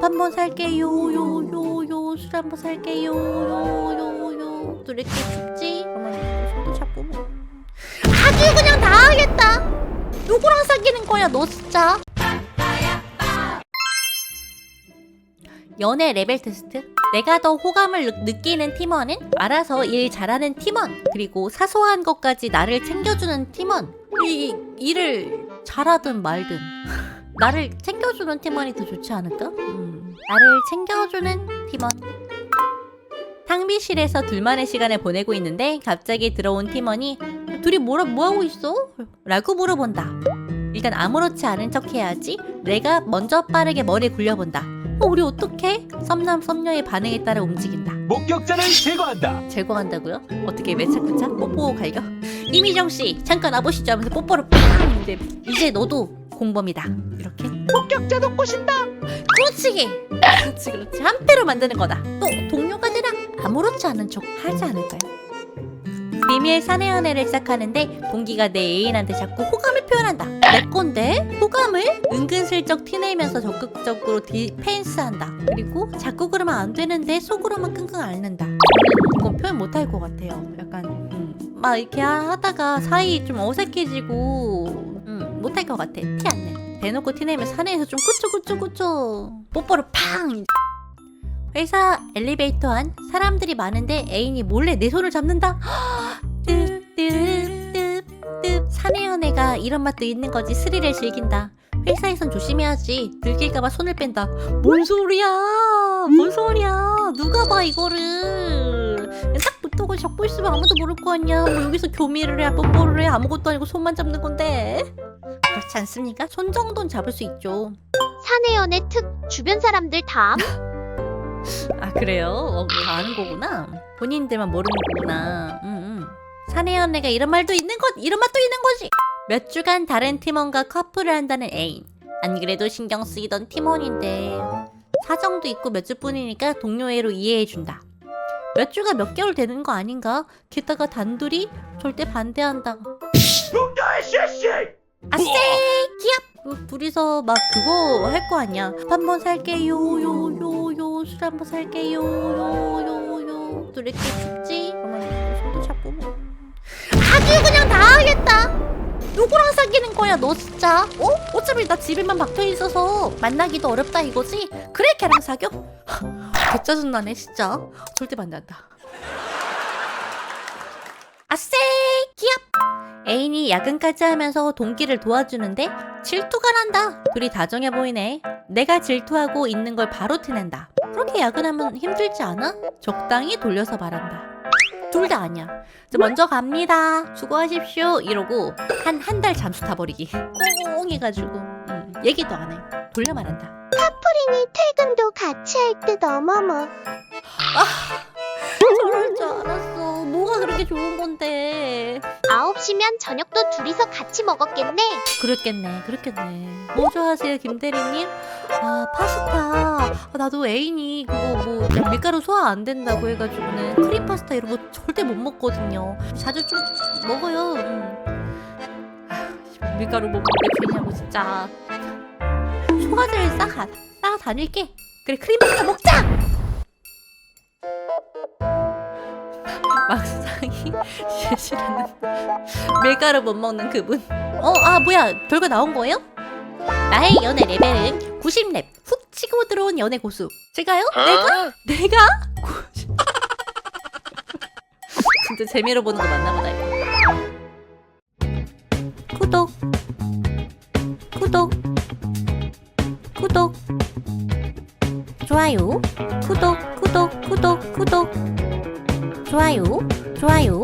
한번 살게요. 요요요 술 한번 살게요. 요요요. 또 이렇게 춥지? 손도 잡고. 뭐. 아주 그냥 다 하겠다. 누구랑 사귀는 거야 너 진짜? 연애 레벨 테스트. 내가 더 호감을 느- 느끼는 팀원은 알아서 일 잘하는 팀원 그리고 사소한 것까지 나를 챙겨주는 팀원. 이 일을 잘하든 말든 나를 챙겨주는 팀원이 더 좋지 않을까? 음, 나를 챙겨주는 팀원 탕비실에서 둘만의 시간을 보내고 있는데 갑자기 들어온 팀원이 둘이 뭐라 뭐하고 있어? 라고 물어본다 일단 아무렇지 않은 척 해야지 내가 먼저 빠르게 머리 굴려본다 어, 우리 어떡해? 썸남 썸녀의 반응에 따라 움직인다 목격자를 제거한다. 제거한다고요? 어떻게 매차쿠차? 뽀뽀 갈겨? 이미정 씨 잠깐 와보시죠 하면서 뽀뽀를 팡! 이제 이제 너도 공범이다. 이렇게 목격자도 꼬신다. 그렇지 그렇지 그렇지. 한 패로 만드는 거다. 또 동료가 되라 아무렇지 않은 척 하지 않을까요? 비밀 사내 연애를 시작하는데 동기가 내 애인한테 자꾸 호감을 표현한다. 내 건데? 호감을? 은근슬쩍 티내면서 적극적으로 디펜스한다. 그리고 자꾸 그러면 안 되는데 속으로만 끙끙 앓는다. 이건 표현 못할 것 같아요. 약간 음, 막 이렇게 하다가 사이 좀 어색해지고 음, 못할 것 같아. 티 안 내. 대놓고 티내면 사내에서 좀 꾸쭈 꾸쭈 꾸쭈 뽀뽀를 팡! 회사 엘리베이터 안 사람들이 많은데 애인이 몰래 내 손을 잡는다? 뜨뜨뜨뜨 사내 연애가 이런 맛도 있는 거지. 스릴을 즐긴다. 회사에선 조심해야지. 들킬까봐 손을 뺀다. 뭔 소리야? 뭔 소리야? 누가 봐 이거를. 딱 붙어고 잡고 있으면 아무도 모를 거 아니야. 뭐 여기서 교미를 해 뽀뽀를 해. 아무것도 아니고 손만 잡는 건데 그렇지 않습니까? 손 정도는 잡을 수 있죠 사내 연애 특 주변 사람들 다 아 그래요? 어, 다 아는 거구나. 본인들만 모르는 거구나. 음, 음. 사내 연애가 이런 말도 있는 것, 이런 맛도 있는 거지. 몇 주간 다른 팀원과 커플을 한다는 애인. 안 그래도 신경 쓰이던 팀원인데 사정도 있고 몇 주뿐이니까 동료애로 이해해준다. 몇 주가 몇 개월 되는 거 아닌가? 게다가 단둘이 절대 반대한다. 아쎄 기합 그 둘이서 막 그거 할 거 아니야. 한번 살게요 요 요 요 술 한번 살게요 요 요요. 또 이렇게 춥지? 그러면 손도 잡고. 뭐. 아주 그냥 다 하겠다. 누구랑 사귀는 거야 너 진짜. 어? 어차피 나 집에만 박혀 있어서 만나기도 어렵다 이거지? 그래 걔랑 사겨? 개 짜증나네 진짜. 절대 반대한다. 아쎄 기합 애인이 야근까지 하면서 동기를 도와주는데 질투가 난다. 둘이 다정해 보이네. 내가 질투하고 있는 걸 바로 티낸다. 그렇게 야근하면 힘들지 않아? 적당히 돌려서 말한다. 둘 다 아니야. 저 먼저 갑니다. 수고하십시오. 이러고 한 한 달 잠수 타버리기. 꽁 해가지고 음, 얘기도 안 해. 돌려 말한다. 프린이 퇴근도 같이 할 듯 어머머 저럴 줄 알았어. 뭐가 그렇게 좋은 건데. 9시면 저녁도 둘이서 같이 먹었겠네 그랬겠네, 그랬겠네. 뭐 좋아하세요, 김대리님? 아, 파스타. 아, 나도 애인이 그거 뭐 밀가루 소화 안 된다고 해가지고는 크림 파스타 이런 거 절대 못 먹거든요. 자주 좀 먹어요. 음. 아, 밀가루 먹으면 왜 되냐고 진짜. 소화제를 싸, 가, 싸 다닐게. 그래, 크림 파스타 먹자! 막상이 싫어하는 밀가루 못 먹는 그분. 어, 아, 뭐야. 결과 나온 거예요? 나의 연애 레벨은 90렙. 훅 치고 들어온 연애 고수. 제가요? 내가? 내가? 90. 진짜 재미로 보는 거 맞나 보다, 이거. 구독. 구독. 구독. 좋아요. 구독, 구독, 구독, 구독. 좋아요. 좋아요.